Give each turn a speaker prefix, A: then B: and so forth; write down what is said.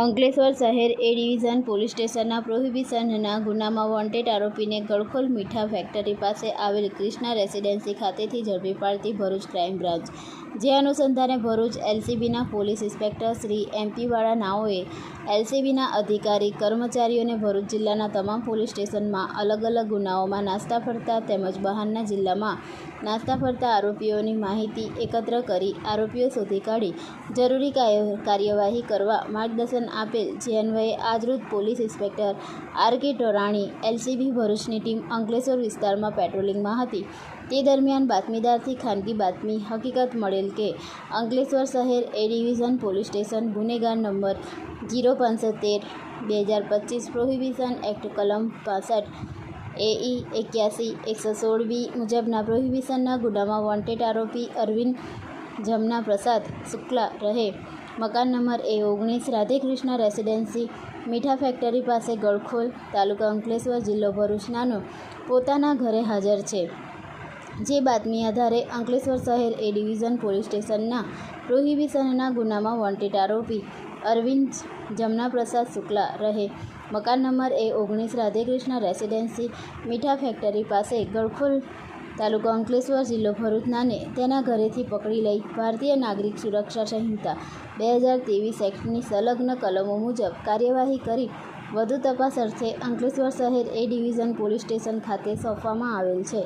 A: અંકલેશ્વર શહેર A division police સ્ટેશનના પ્રોહિબિશનના ગુનામાં વોન્ટેડ આરોપીને ગળખોલ મીઠા ફેક્ટરી પાસે આવેલ ક્રિષ્ના રેસિડેન્સી ખાતેથી ઝડપી પાડતી ભરૂચ ક્રાઇમ બ્રાન્ચ. જે અનુસંધાને ભરૂચ એલસીબીના પોલીસ ઇન્સ્પેક્ટર શ્રી એમપીવાળા નાઓએ એલસીબીના અધિકારી, કર્મચારીઓને ભરૂચ જિલ્લાના તમામ પોલીસ સ્ટેશનમાં અલગ અલગ ગુનાઓમાં નાસ્તા ફરતા તેમજ બહારના જિલ્લામાં નાસ્તા ફરતા આરોપીઓની માહિતી એકત્ર કરી આરોપીઓ શોધી કાઢી. જરૂરી કાર્યવાહી કરવા માર્ગદર્શન આપેલ જે અન્વયે આજરોજ police inspector R K Torani LCB ભરૂચની ટીમ અંકલેશ્વર વિસ્તારમાં પેટ્રોલિંગમાં હતી. તે દરમિયાન બાતમીદારથી ખાનગી બાતમી હકીકત મળેલ કે અંકલેશ્વર શહેર એ ડિવિઝન પોલીસ સ્ટેશન, ગુનેગાર નંબર જીરો પંચોતેર, બે હજાર પચીસ, પ્રોહિબિશન એક્ટ, કલમ પાસઠ, એઈ એક્યાસી, એકસો સોળ બી મુજબના પ્રોહિબિશનના ગુનામાં વોન્ટેડ આરોપી અરવિંદ જમના પ્રસાદ શુક્લા રહે. મકાન નંબર એ ઓગણીસ, રાધેકૃષ્ણ રેસિડેન્સી, મીઠા ફેક્ટરી પાસે ગળખોલ, તાલુકા અંકલેશ્વર, જિલ્લો ભરૂચનાનો પોતાના ઘરે હાજર છે. જે બાતમી આધારે અંકલેશ્વર શહેર એ ડિવિઝન પોલીસ સ્ટેશનના પ્રોહિબિશનના ગુનામાં વોન્ટેડ આરોપી અરવિંદ જમના પ્રસાદ શુક્લા રહે. મકાન નંબર એ ઓગણીસ, રાધેકૃષ્ણ રેસિડેન્સી, મીઠા ફેક્ટરી પાસે ગળખોલ તાલુકો અંકલેશ્વર જિલ્લો ભરૂચનાને તેના ઘરેથી પકડી લઈ ભારતીય નાગરિક સુરક્ષા સંહિતા બે હજાર ત્રેવીસ એક્ટની સંલગ્ન કલમો મુજબ કાર્યવાહી કરી વધુ તપાસ અર્થે અંકલેશ્વર શહેર એ ડિવિઝન પોલીસ સ્ટેશન ખાતે સોંપવામાં આવેલ છે.